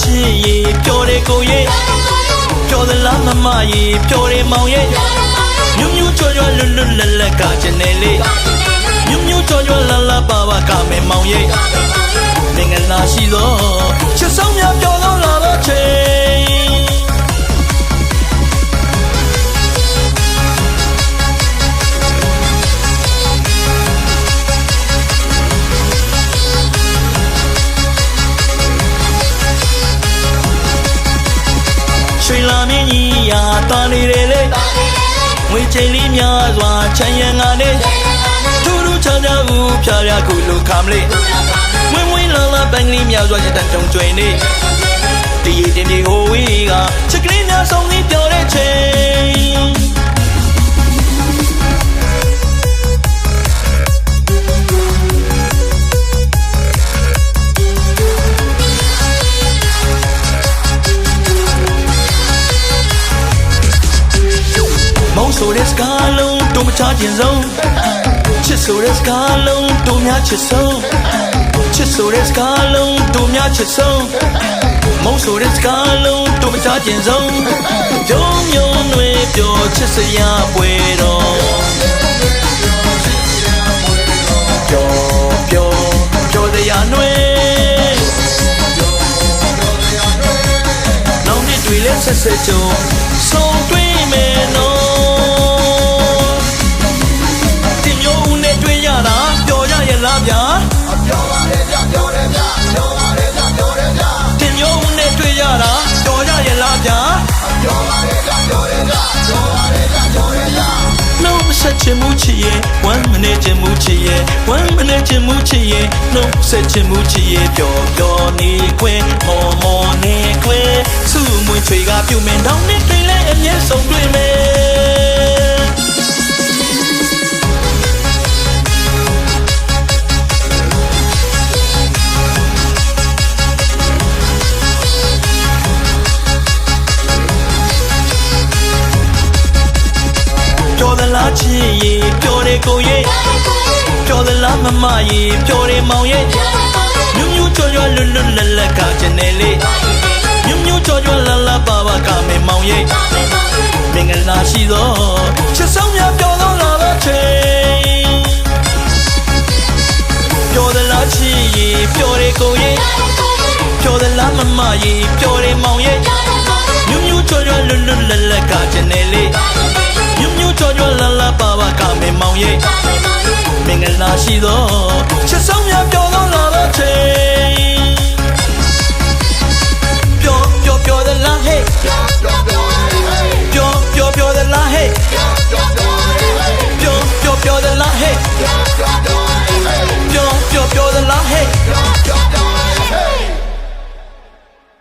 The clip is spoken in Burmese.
ချစ်ရေပျော်တယ်ကိုရဲ့ပျော်သလားမမရေပျော်တယ်မောင်ရဲ့မြူးမြူးချောချောလွတ်လွတ်လပ်လပ်ကချင်တယ်လေမြူးမြူးချောချောလလပါပါကမယ်မောင်ရဲ့မင်္ဂလာရှိသော ရွှေလာမင်းကြီးရာတာနေတယ်လေငွေချိန်လေးများစွာချမ်းရံငါနဲ့ထူးထူးခြားခြားဦးဖြားဖြားခုလိုခမ်းလေးဝင်းဝင်းလာလာပန်းကလေးများစွာရတန်တုံကျွင်နေတည်ရည်တင်ပြေဟိုဝေး ဆိုတဲ့စကားလုံးတို့မချခြင်းဆုံးချစ်ဆိုတဲ့စကားလုံးတို့များချစ်ဆုံးချစ်ဆိုတဲ့စကားလုံးတို့များချစ်ဆုံးမုံဆိုတဲ့စကားလုံးတို့မချခြင်းဆုံးဂျုံမြုံတွေပြောချစ်စရာပွဲတော်ပြောပြောပြောတရားနှွေနောင်နှစ်တွေလဲဆက်ဆက်ကြုံဆုံးတွေ့ ဗျာပျော်ပါတယ်ဗျပျော်တယ်ဗျပျော်ပါတယ်ဗျပျော်တယ်ဗျတင်မျိုးဦးနဲ့တွေ့ရတာပျော်ရရဲ့လားဗျာပျော်ပါတယ်ဗျပျော်တယ်ဗျပျော်ပါတယ်ဗျပျော်တယ်ဗျနှုတ်ဆက်ချင်မှုချစ်ရဲ့ one minute ချင်မှုချစ်ရဲ့ one minute ချင်မှုချစ်ရဲ့နှုတ်ဆက်ချင်မှုချစ်ရဲ့ပျော်ပျော်နေခွဲမော်မော်နေခွဲစုမွေချွေကပြုတ်မင်းတောင်းနဲ့တွေ့လဲအမြဲဆုံးတွေ့မယ် သလားချစ်ရေပျော်တယ်ကိုရဲ့ပျော်သလားမမရေပျော်တယ်မောင်ရဲ့မြူးမြူးချောချောလွတ်လွတ်လပ်လပ်ကချင်တယ်လေမြူးမြူးချောချောလလပါပါကမယ်မောင်ရဲ့မင်္ဂလာရှိသောချစ်ဆောင်များပျော်သောလာသောချိန်ပျော်သလားချစ်ရေပျော်တယ်ကိုရဲ့ပျော်သလားမမရေပျော်တယ်မောင်ရဲ့မြူးမြူးချောချောလွတ်လွတ်လပ်လပ်ကချင်တယ်လေ မြူးမြူးချောချောလလပါပါကမယ်မောင်ရဲ့မင်္ဂလာရှိသောချစ်ဆောင်များပြော